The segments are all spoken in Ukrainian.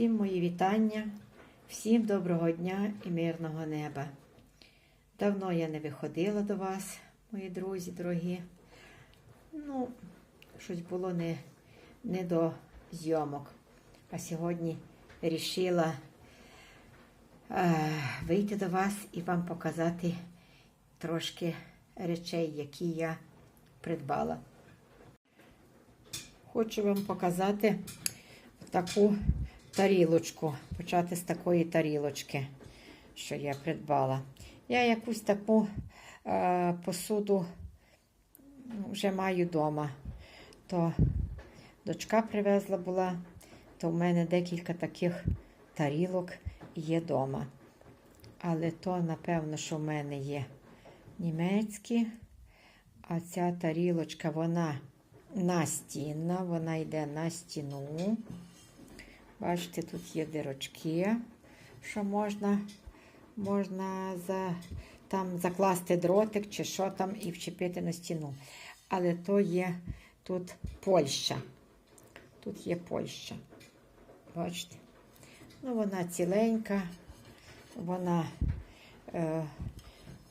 Всім мої вітання, всім доброго дня і мирного неба. Давно я не виходила до вас, мої друзі дорогі. Ну, щось було не, не до зйомок. А сьогодні вирішила е, вийти до вас і вам показати трошки речей, які я придбала. Хочу вам показати таку тарілочку. Почати з такої тарілочки, що я придбала. Я якусь таку е, посуду вже маю вдома. То дочка привезла була, то в мене декілька таких тарілок є вдома. Але то, напевно, що в мене є німецькі, а ця тарілочка, вона настінна, вона йде на стіну. Бачите, тут є дирочки, що можна, можна за, там закласти дротик чи що там і вчепити на стіну. Але то є тут Польща. Тут є Польща. Бачите? Ну, вона ціленька, вона е,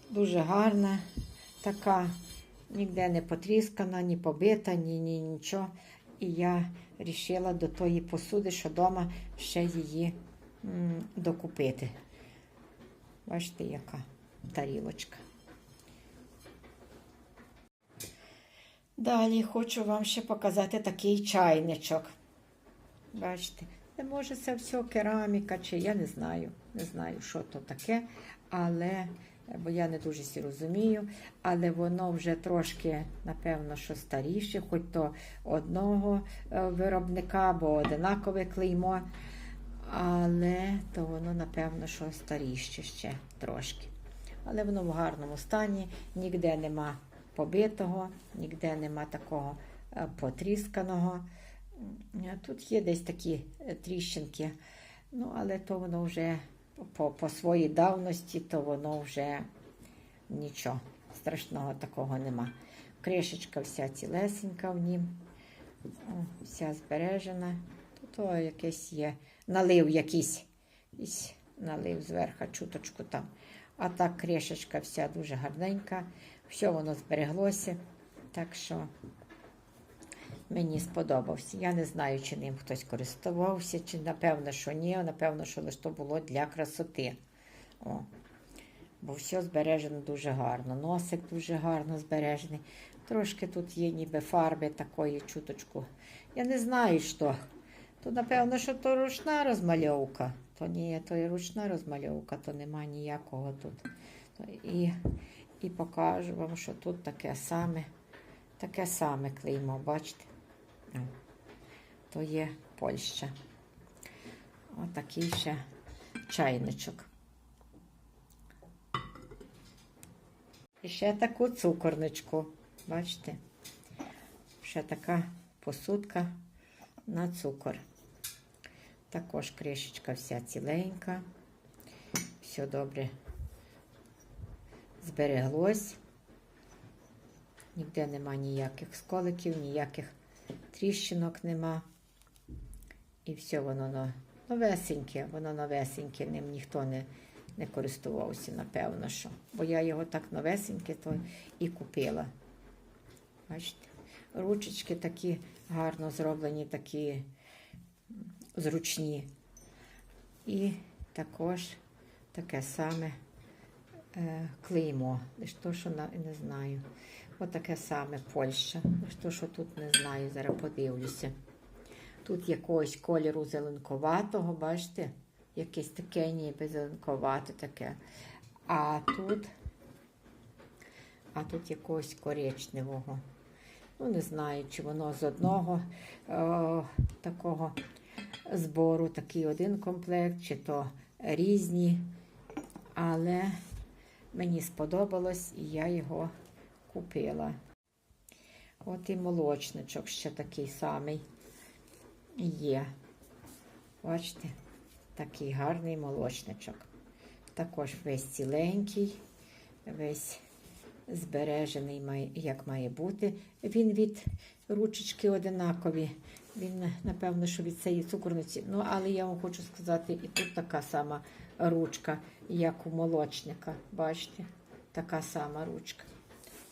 дуже гарна, така, ніде не потріскана, ні побита, ні, ні нічого. І я вирішила до тої посуди, що вдома ще її докупити. Бачите, яка тарілочка. Далі хочу вам ще показати такий чайничок. Бачите, не може це все кераміка, чи я не знаю. Не знаю, що то таке, але бо я не дуже сі розумію, але воно вже трошки, напевно, що старіше, хоч то одного е, виробника, бо одинакове клеймо. Але то воно, напевно, що старіше ще трошки. Але воно в гарному стані, ніде нема побитого, ніде нема такого е, потрісканого. Тут є десь такі е, тріщинки, ну, але то воно вже по, по своїй давності, то воно вже нічого страшного такого нема. Кришечка вся цілесенька в нім, вся збережена. Тут о, є налив якийсь, якийсь налив зверху, чуточку там. А так кришечка вся дуже гарненька, все воно збереглося. Так що мені сподобався. Я не знаю, чи ним хтось користувався, чи напевно, що ні, напевно, що лише то було для красоти. О. Бо все збережено дуже гарно. Носик дуже гарно збережений. Трошки тут є ніби фарби такої чуточку. Я не знаю, що. То, напевно, що то ручна розмальовка. То ні, то і ручна розмальовка, то нема ніякого тут. І, і покажу вам, що тут таке саме, таке саме клеймо, бачите? То є Польща. Отакий ще чайничок. І ще таку цукорничку. Бачите? Ще така посудка на цукор. Також кришечка вся ціленька. Все добре збереглось. Ніде нема ніяких сколиків, ніяких тріщинок нема. І все воно новесеньке, воно новесеньке, ним ніхто не, не користувався, напевно, що. Бо я його так новесеньке то і купила. Бачите? Ручечки такі гарно зроблені, такі зручні. І також таке саме е, клеймо. Лиш то, що на, не знаю. Отаке саме Польща. Лиш то, що тут не знаю, зараз подивлюся. Тут якогось кольору зеленковатого, бачите? Якесь таке ніби зеленковате таке. А тут, а тут якогось коричневого. Ну, не знаю, чи воно з одного е, такого збору, такий один комплект, чи то різні. Але мені сподобалось і я його купила. От і молочничок ще такий самий є. Бачите, такий гарний молочничок. Також весь ціленький, весь збережений, як має бути. Він від ручечки одинакові. Він, напевно, що від цієї цукорниці. Ну, але я вам хочу сказати, і тут така сама ручка, як у молочника. Бачите? Така сама ручка.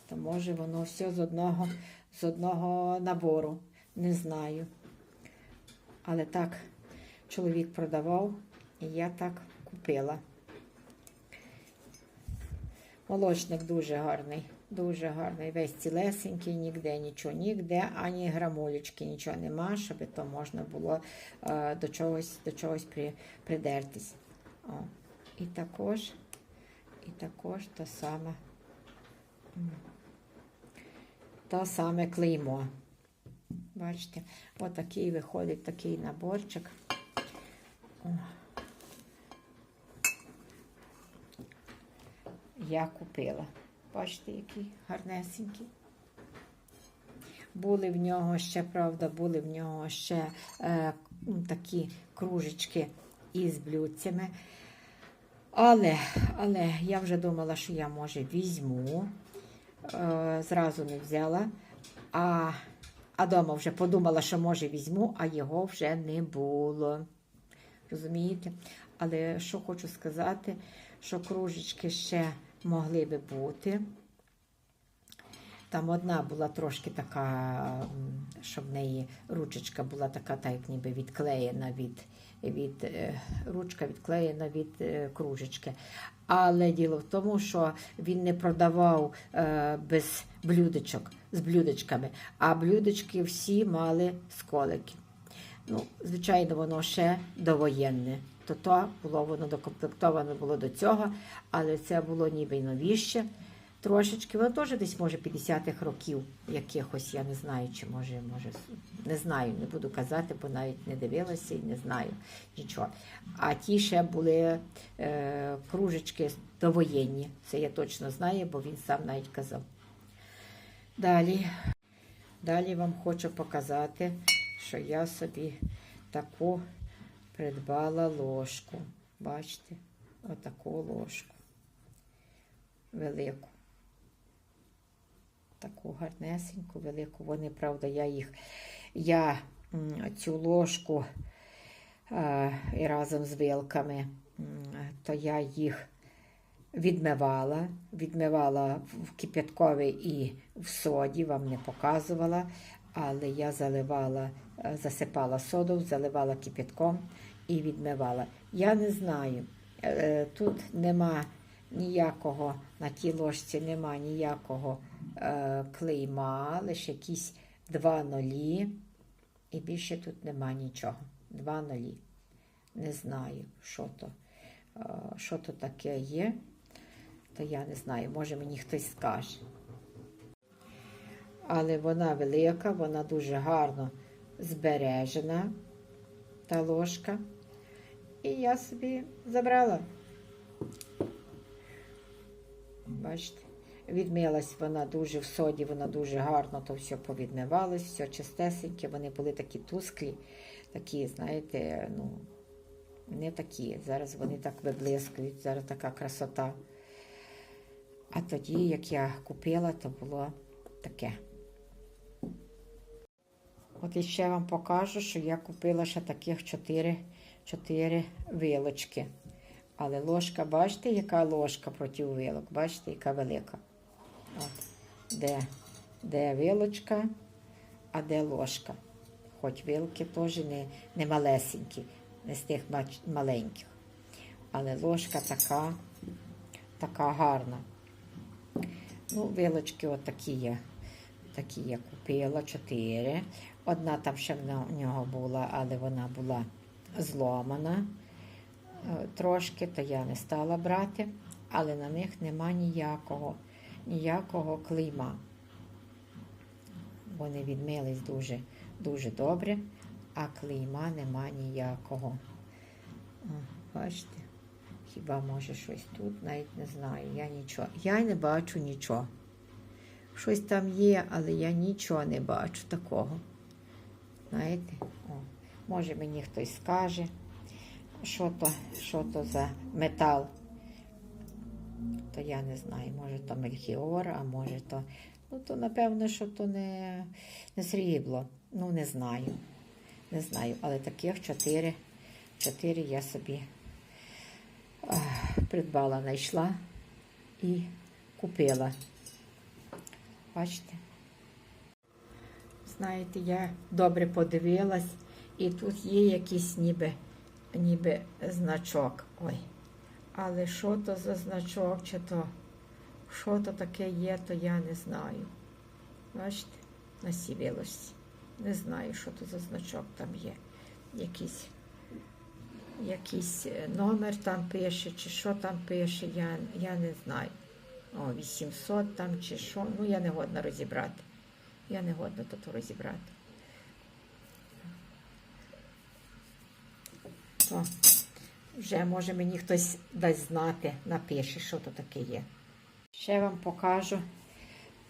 То може воно все з одного, з одного набору. Не знаю. Але так чоловік продавав, і я так купила. Молочник дуже гарний, дуже гарний. Весь цілесенький, ніде нічого, ніде, ані грамулечки, нічого нема, щоб то можна було е, до чогось, до чогось при, придертись. О. І також, і також то саме, то саме клеймо. Бачите, отакий виходить такий наборчик. О. Я купила. Бачите, який гарнесенький. Були в нього ще, правда, були в нього ще е, такі кружечки із блюдцями. Але, але я вже думала, що я, може, візьму. Е, зразу не взяла. А, а дома вже подумала, що може візьму, а його вже не було. Розумієте? Але що хочу сказати, що кружечки ще могли би бути. Там одна була трошки така, щоб в неї ручечка була така, так ніби відклеєна від, від е, ручка відклеєна від е, кружечки. Але діло в тому, що він не продавав е, без блюдечок, з блюдечками, а блюдечки всі мали сколики. Ну, звичайно, воно ще довоєнне. То то було воно докомплектовано було до цього, але це було ніби новіще. Трошечки, воно теж десь може 50-х років якихось, я не знаю, чи може, може, не знаю, не буду казати, бо навіть не дивилася і не знаю нічого. А ті ще були е, кружечки довоєнні. Це я точно знаю, бо він сам навіть казав. Далі, далі вам хочу показати, що я собі таку придбала ложку. Бачите? Отаку ложку. Велику. Таку гарнесеньку, велику. Вони, правда, я їх, я цю ложку е, і разом з вилками, то я їх відмивала, відмивала в кип'яткові і в соді, вам не показувала, але я заливала, е, засипала соду, заливала кип'ятком і відмивала. Я не знаю, е, тут нема ніякого, на тій ложці нема ніякого клейма, лише якісь два нолі, і більше тут нема нічого. Два нолі. Не знаю, що то, е, що то таке є, то я не знаю, може мені хтось скаже. Але вона велика, вона дуже гарно збережена, та ложка. І я собі забрала. Бачите, відмилась вона дуже в соді, вона дуже гарно, то все повідмивалось, все чистесеньке. Вони були такі тусклі, такі, знаєте, ну, не такі. Зараз вони так виблискують, зараз така красота. А тоді, як я купила, то було таке. От іще вам покажу, що я купила ще таких 4, 4 вилочки. Але ложка, бачите, яка ложка проти вилок? Бачите, яка велика. Де, де вилочка, а де ложка. Хоч вилки теж не, не малесенькі, не з тих маленьких. Але ложка така, така гарна. Ну, вилочки отакі є. Такі я купила чотири. Одна там ще в нього була, але вона була зломана е, трошки, то я не стала брати, але на них нема ніякого, ніякого клейма. Вони відмились дуже, дуже добре, а клейма нема ніякого. Бачите? Хіба може щось тут? Навіть не знаю. Я нічого. Я не бачу нічого. Щось там є, але я нічого не бачу такого. Знаєте? О, може мені хтось скаже, що то, що то за метал. То я не знаю, може то мельхіор, а може то. Ну, то напевно, що то не, не срібло. Ну, не знаю. Не знаю, але таких чотири, чотири я собі ах, придбала, знайшла і купила. Бачите? Знаєте, я добре подивилась, і тут є якийсь ніби, ніби значок. Ой. Але що то за значок, чи то що то таке є, то я не знаю. Бачите, на. Не знаю, що то за значок там є. Якийсь, якийсь е, номер там пише, чи що там пише, я, я не знаю. О, 800 там чи що. Ну, я не годна розібрати. Я не годна тут розібрати. То вже може мені хтось дасть знати, напише, що то таке є. Ще вам покажу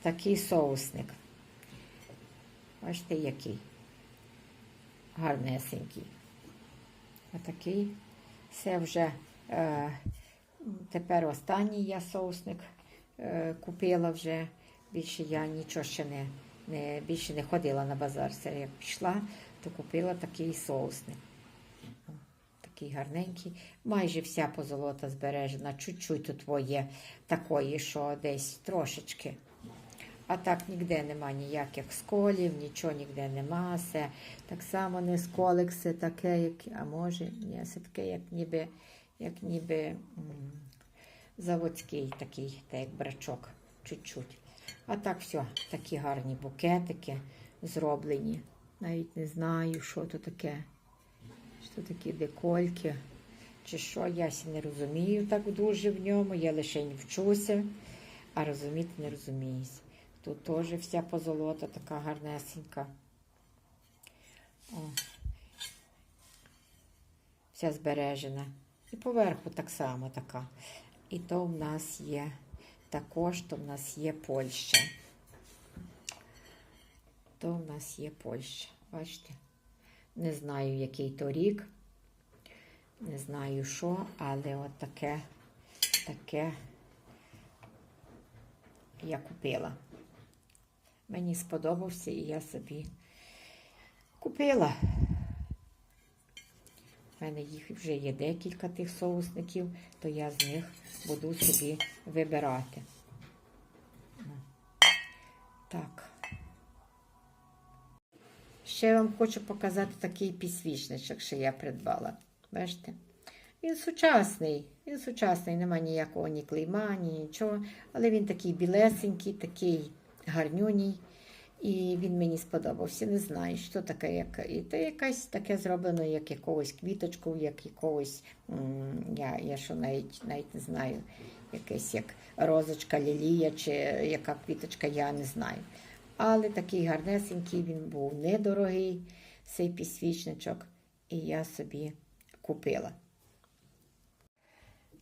такий соусник. Бачите, який гарнесенький. Отакий. Це вже е, тепер останній я соусник е, купила вже. Більше я нічого ще не, не, більше не ходила на базар. Це як пішла, то купила такий соусник. Такий гарненький. Майже вся позолота збережена. Чуть-чуть тут є такої, що десь трошечки. А так ніде нема ніяких сколів, нічого ніде нема. Все так само не сколик, все таке, як, а може, ні, все таке, як ніби, як ніби м, заводський такий, так як брачок, чуть-чуть. А так все, такі гарні букетики зроблені. Навіть не знаю, що то таке. Що такі декольки. Чи що, я сі не розумію так дуже в ньому, я лише вчуся, а розуміти не розуміюсь. Тут теж вся позолота така гарнесенька. О. Вся збережена. І поверху так само така. І то в нас є, також то в нас є Польща. То в нас є Польща. Бачите? Не знаю, який то рік. Не знаю що, але от таке, таке я купила. Мені сподобався і я собі купила. У мене їх вже є декілька тих соусників, то я з них буду собі вибирати. Так. Ще вам хочу показати такий підсвічничок, що я придбала. Бачите? Він сучасний, він сучасний, нема ніякого ні клейма, ні нічого. Але він такий білесенький, такий гарнюній. І він мені сподобався. Не знаю, що таке, як і це якась таке зроблено, як якогось квіточку, як якогось, я, я що навіть навіть не знаю, якесь як розочка, лілія чи яка квіточка, я не знаю. Але такий гарнесенький він був недорогий, цей підсвічничок, і я собі купила.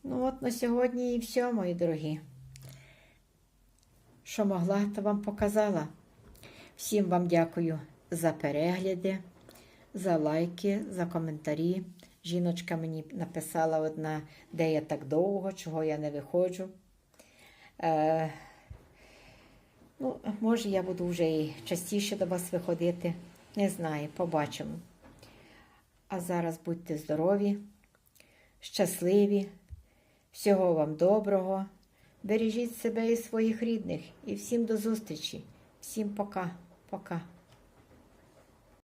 Ну от на сьогодні і все, мої дорогі. Що могла, то вам показала. Всім вам дякую за перегляди, за лайки, за коментарі. Жіночка мені написала одна, де я так довго, чого я не виходжу. Е, ну, може, я буду вже і частіше до вас виходити. Не знаю, побачимо. А зараз будьте здорові, щасливі, всього вам доброго. Бережіть себе і своїх рідних. І всім до зустрічі. Всім пока. Пока.